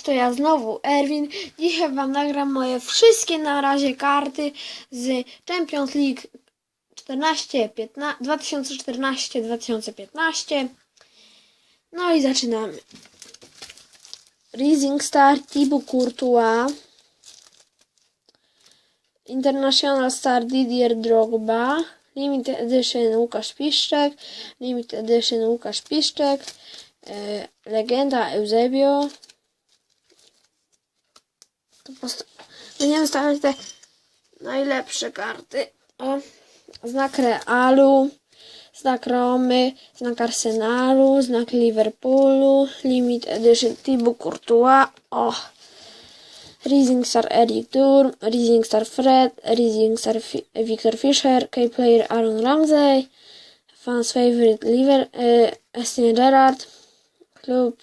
Cześć, to ja znowu Erwin. Dzisiaj Wam nagram moje wszystkie na razie karty z Champions League 14, 15, 2014-2015. No i zaczynamy. Rising Star Thibaut Courtois. International Star Didier Drogba. Limited Edition Łukasz Piszczek. Limited Edition Łukasz Piszczek. E, Legenda Eusebio. To post- Będziemy stawiać te najlepsze karty. O, znak Realu, znak Romy, znak Arsenalu, znak Liverpoolu, Limit Edition Thibaut Courtois. O, Rising Star Eric Durm, Rising Star Fred, Rising Star Fi- Victor Fischer, K-Player Aaron Ramsey, Fans Favorite Liver, e, Estin Gerrard, Klub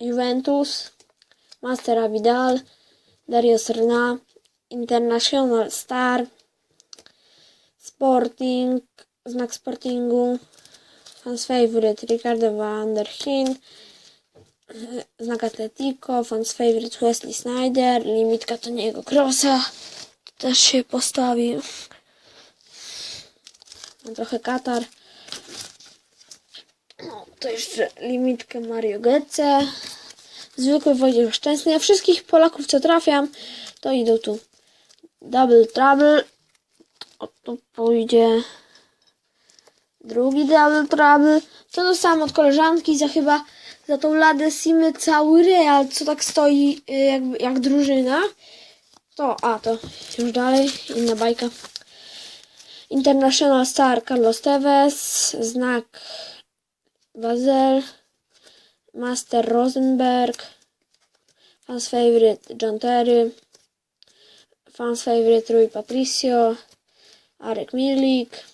Juventus, Master Vidal, Dario Serna, International Star, Sporting, znak Sportingu, Fans Favorite Ricardo van der Heen, znak Atletico, Fans Favorite Wesley Snyder, limitka Toniego Crossa, też się postawił. Trochę Katar. No, to jeszcze limitkę Mario Götze. Zwykły Wojciech Szczęsny. Ja wszystkich Polaków, co trafiam, to idą tu. Double Trouble. O, tu pójdzie drugi Double Trouble. To dostałam od koleżanki za chyba za tą ladę Simy cały real, co tak stoi y, jakby, jak drużyna. To, a to już dalej, inna bajka. International Star Carlos Tevez, znak Basel, Master Rosenberg, Fans Favorite John Terry, Fans Favorite Rui Patricio, Arek Milik.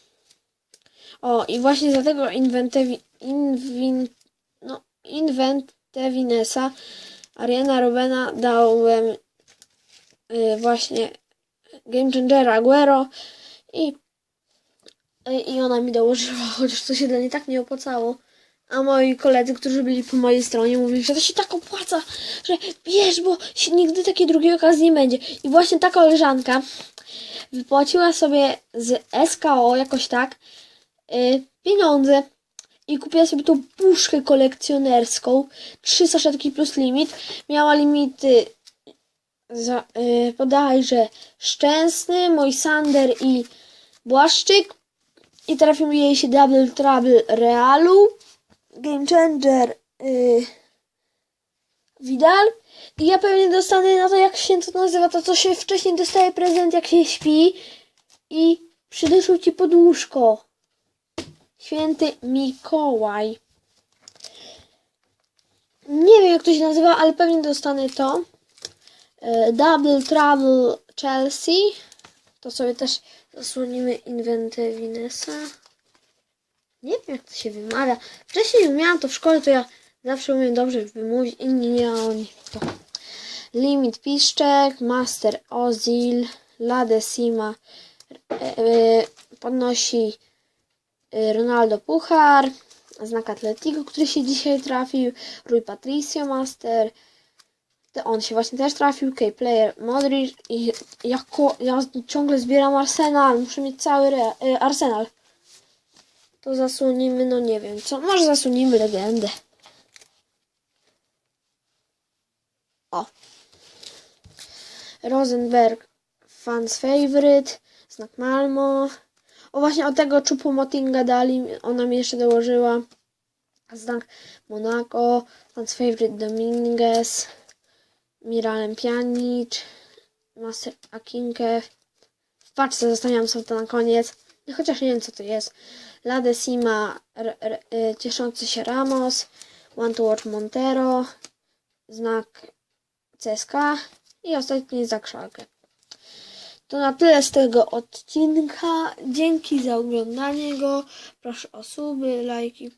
O, i właśnie za tego Inventevi, Invin, no, Inventevinesa Ariana Robena dałem y, właśnie Game Changera Aguero i i ona mi dołożyła, chociaż to się dla niej tak nie opłacało. A moi koledzy, którzy byli po mojej stronie, mówili, że to się tak opłaca, że wiesz, bo się nigdy takiej drugiej okazji nie będzie. I właśnie ta koleżanka wypłaciła sobie z SKO jakoś tak y, pieniądze i kupiła sobie tą puszkę kolekcjonerską. Trzy saszetki plus limit. Miała limity za, y, bodajże Szczęsny, Mojsander i Błaszczyk. I trafił jej się Double Trouble Realu, Game Changer yy, Vidal. I ja pewnie dostanę na to, jak się to nazywa, to co się wcześniej dostaje prezent, jak się śpi. I przydyszą ci pod łóżko. Święty Mikołaj. Nie wiem, jak to się nazywa, ale pewnie dostanę to. Yy, Double Trouble Chelsea. To sobie też zasłonimy Inventę Vinesa. Nie wiem, jak to się wymawia. Wcześniej miałam to w szkole, to ja zawsze umiem dobrze wymówić. Inni nie, oni to. Limit Piszczek, Master Ozil, Lade Sima e, e, podnosi e, Ronaldo Puchar, znak Atletico, który się dzisiaj trafił, Rui Patricio Master, on się właśnie też trafił, K-Player Modric i jako, ja ciągle zbieram Arsenal, muszę mieć cały re, y, Arsenal. To zasłonimy, no nie wiem co, może zasłonimy legendę. O. Rosenberg, fans favorite, znak Malmo. O właśnie od tego Czupu Motinga dali, ona mi jeszcze dołożyła. Znak Monaco, fans favorite Dominguez. Miralem Pjanic, Master Akinke. W zostawiam sobie to na koniec. Chociaż nie wiem co to jest. Lade Sima, r, r, y, cieszący się Ramos, One to Watch Montero, znak CSK i ostatni znak Schalke. To na tyle z tego odcinka. Dzięki za oglądanie go. Proszę o suby, lajki.